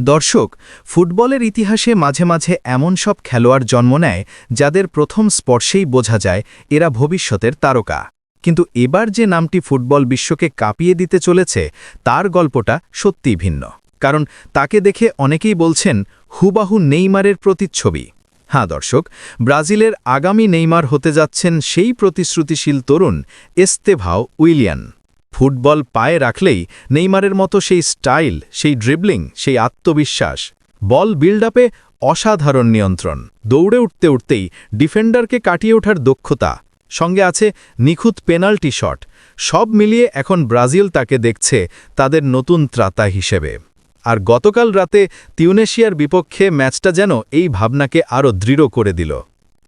দর্শক, ফুটবলের ইতিহাসে মাঝে মাঝে এমন সব খেলোয়াড় জন্ম নেয় যাদের প্রথম স্পর্শেই বোঝা যায় এরা ভবিষ্যতের তারকা। কিন্তু এবার যে নামটি ফুটবল বিশ্বকে কাঁপিয়ে দিতে চলেছে, তার গল্পটা সত্যিই ভিন্ন। কারণ তাকে দেখে অনেকেই বলছেন, হুবাহু নেইমারের প্রতিচ্ছবি। হ্যাঁ দর্শক, ব্রাজিলের আগামী নেইমার হতে যাচ্ছেন সেই প্রতিশ্রুতিশীল তরুণ এস্তেভাও উইলিয়ান। ফুটবল পায়ে রাখলেই নেইমারের মতো সেই স্টাইল, সেই ড্রিবলিং, সেই আত্মবিশ্বাস, বল বিল্ড আপে অসাধারণ নিয়ন্ত্রণ। দৌড়ে উঠতে উঠতেই ডিফেন্ডারকে কাটিয়ে ওঠার দক্ষতা, সঙ্গে আছে নিখুঁত পেনাল্টি শট, সব মিলিয়ে এখন ব্রাজিল তাকে দেখছে তাদের নতুন ত্রাতা হিসেবে। আর গতকাল রাতে তিউনেশিয়ার বিপক্ষে ম্যাচটা যেন এই ভাবনাকে আরও দৃঢ় করে দিল।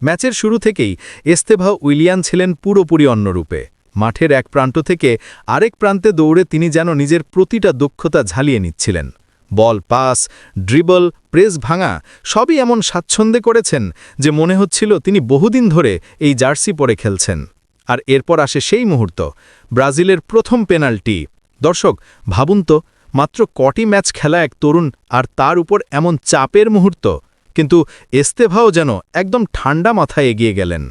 ম্যাচের শুরু থেকেই এস্তেভা উইলিয়ান ছিলেন পুরোপুরি অন্যরূপে। মাঠের এক প্রান্ত থেকে আরেক প্রান্তে দৌড়ে তিনি যেন নিজের প্রতিটা দক্ষতা ঝালিয়ে নিচ্ছিলেন। বল, পাস, ড্রিবল, প্রেস ভাঙা সবই এমন স্বাচ্ছন্দ্যে করেছেন যে মনে হচ্ছিল তিনি বহুদিন ধরে এই জার্সি পরে খেলছেন। আর এরপর আসে সেই মুহূর্ত, ব্রাজিলের প্রথম পেনাল্টি। দর্শক, ভাবুন তো, মাত্র কটি ম্যাচ খেলা এক তরুণ আর তার উপর এমন চাপের মুহূর্ত, কিন্তু এস্তেভাও যেন একদম ঠান্ডা মাথায় এগিয়ে গেলেন।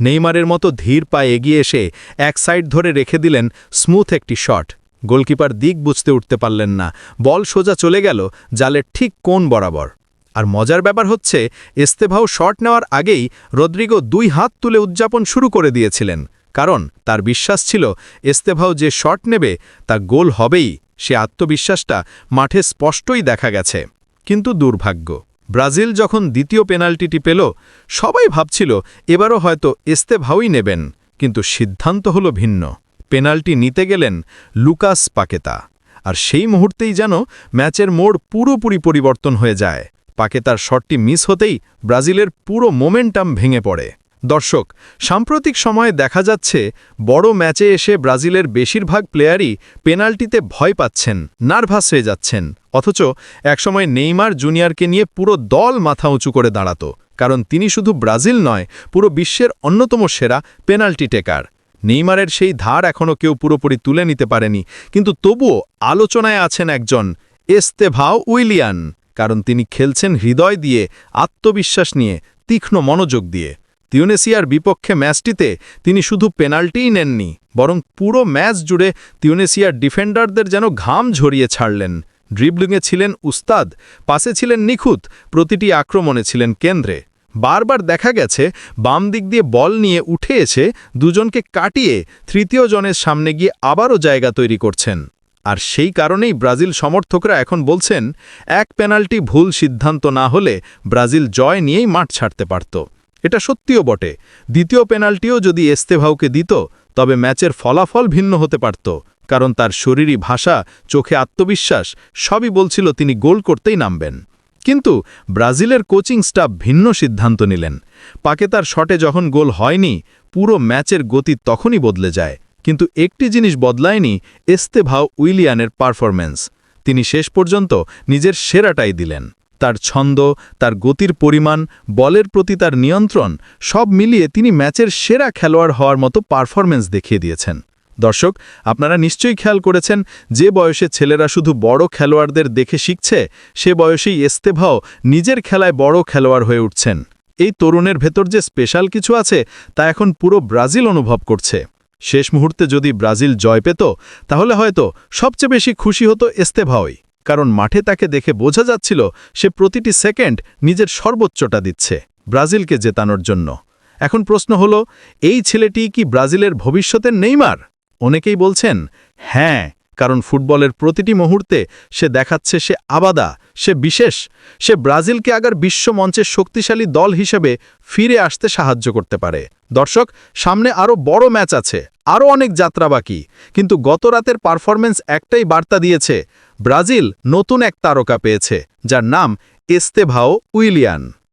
নেইমারের মতো ধীর পায়ে এগিয়ে এসে এক সাইড ধরে রেখে দিলেন স্মুথ একটি শট। গোলকিপার দিক বুঝতে উঠতে পারলেন না। বল সোজা চলে গেল জালের ঠিক কোন বরাবর। আর মজার ব্যাপার হচ্ছে, এস্তেভাও শট নেওয়ার আগেই রদ্রিগো দুই হাত তুলে উদযাপন শুরু করে দিয়েছিলেন। কারণ তার বিশ্বাস ছিল, এস্তেভাও যে শট নেবে, তা গোল হবেই। সে আত্মবিশ্বাসটা মাঠে স্পষ্টই দেখা গেছে। কিন্তু দুর্ভাগ্য। ব্রাজিল যখন দ্বিতীয় পেনাল্টিটি পেল, সবাই ভাবছিল এবারও হয়তো এস্তেভাওই নেবেন, কিন্তু সিদ্ধান্ত হল ভিন্ন। পেনাল্টি নিতে গেলেন লুকাস পাকেতা। আর সেই মুহূর্তেই যেন ম্যাচের মোড় পুরোপুরি পরিবর্তন হয়ে যায়। পাকেতার শটটি মিস হতেই ব্রাজিলের পুরো মোমেন্টাম ভেঙে পড়ে। দর্শক, সাম্প্রতিক সময়ে দেখা যাচ্ছে বড় ম্যাচে এসে ব্রাজিলের বেশিরভাগ প্লেয়ারই পেনাল্টিতে ভয় পাচ্ছেন, নার্ভাস হয়ে যাচ্ছেন। অথচ একসময় নেইমার জুনিয়রকে নিয়ে পুরো দল মাথা উঁচু করে দাঁড়াত, কারণ তিনি শুধু ব্রাজিল নয়, পুরো বিশ্বের অন্যতম সেরা পেনাল্টি টেকার। নেইমারের সেই ধার এখনও কেউ পুরোপুরি তুলে নিতে পারেনি, কিন্তু তবুও আলোচনায় আছেন একজন এস্তেভাও উইলিয়ান, কারণ তিনি খেলছেন হৃদয় দিয়ে, আত্মবিশ্বাস নিয়ে, তীক্ষ্ণ মনোযোগ দিয়ে। তিউনেসিয়ার বিপক্ষে ম্যাচটিতে তিনি শুধু পেনাল্টিই নেননি, বরং পুরো ম্যাচ জুড়ে তিউনেসিয়ার ডিফেন্ডারদের যেন ঘাম ঝরিয়ে ছাড়লেন। ড্রিবলিংয়ে ছিলেন উস্তাদ, পাশে ছিলেন নিখুঁত, প্রতিটি আক্রমণে ছিলেন কেন্দ্রে। বারবার দেখা গেছে, বাম দিক দিয়ে বল নিয়ে উঠে এসে দুজনকে কাটিয়ে তৃতীয় জনের সামনে গিয়ে আবারও জায়গা তৈরি করছেন। আর সেই কারণেই ব্রাজিল সমর্থকরা এখন বলছেন, এক পেনাল্টি ভুল সিদ্ধান্ত না হলে ব্রাজিল জয় নিয়েই মাঠ ছাড়তে পারত। এটা সত্যিও বটে। দ্বিতীয় পেনাল্টিও যদি এস্তেভাউকে দিত, তবে ম্যাচের ফলাফল ভিন্ন হতে পারত, কারণ তার শরীরী ভাষা, চোখে আত্মবিশ্বাস, সবই বলছিল তিনি গোল করতেই নামবেন। কিন্তু ব্রাজিলের কোচিং স্টাফ ভিন্ন সিদ্ধান্ত নিলেন। পাকে তার শটে যখন গোল হয়নি, পুরো ম্যাচের গতি তখনই বদলে যায়। কিন্তু একটি জিনিস বদলায়নি, এস্তেভাও উইলিয়ানের পারফরম্যান্স। তিনি শেষ পর্যন্ত নিজের সেরাটাই দিলেন। তার ছন্দ, তার গতির পরিমাণ, বলের প্রতি তার নিয়ন্ত্রণ, সব মিলিয়ে তিনি ম্যাচের সেরা খেলোয়াড় হওয়ার মতো পারফরমেন্স দেখিয়ে দিয়েছেন। দর্শক, আপনারা নিশ্চয়ই খেয়াল করেছেন, যে বয়সে ছেলেরা শুধু বড় খেলোয়াড়দের দেখে শিখছে, সে বয়সেই এস্তেভাও নিজের খেলায় বড় খেলোয়াড় হয়ে উঠছেন। এই তরুণের ভেতর যে স্পেশাল কিছু আছে, তা এখন পুরো ব্রাজিল অনুভব করছে। শেষ মুহূর্তে যদি ব্রাজিল জয় পেত, তাহলে হয়তো সবচেয়ে বেশি খুশি হতো এস্তেভাওই। কারণ মাঠে তাকে দেখে বোঝা যাচ্ছিল সে প্রতিটি সেকেন্ড নিজের সর্বোচ্চটা দিচ্ছে ব্রাজিলকে জেতানোর জন্য। এখন প্রশ্ন হল, এই ছেলেটি কি ব্রাজিলের ভবিষ্যতের নেইমার? অনেকেই বলছেন হ্যাঁ কারণ ফুটবলের প্রতিটি মুহূর্তে সে দেখাচ্ছে সে আবাদা, সে বিশেষ, সে ব্রাজিলকে আগার বিশ্ব মঞ্চের শক্তিশালী দল হিসেবে ফিরে আসতে সাহায্য করতে পারে। দর্শক, সামনে আরও বড় ম্যাচ আছে আরও অনেক যাত্রা বাকি। কিন্তু গত রাতের পারফরমেন্স একটাই বার্তা দিয়েছে, ব্রাজিল নতুন এক তারকা পেয়েছে, যার নাম এস্তেভাও উইলিয়ান।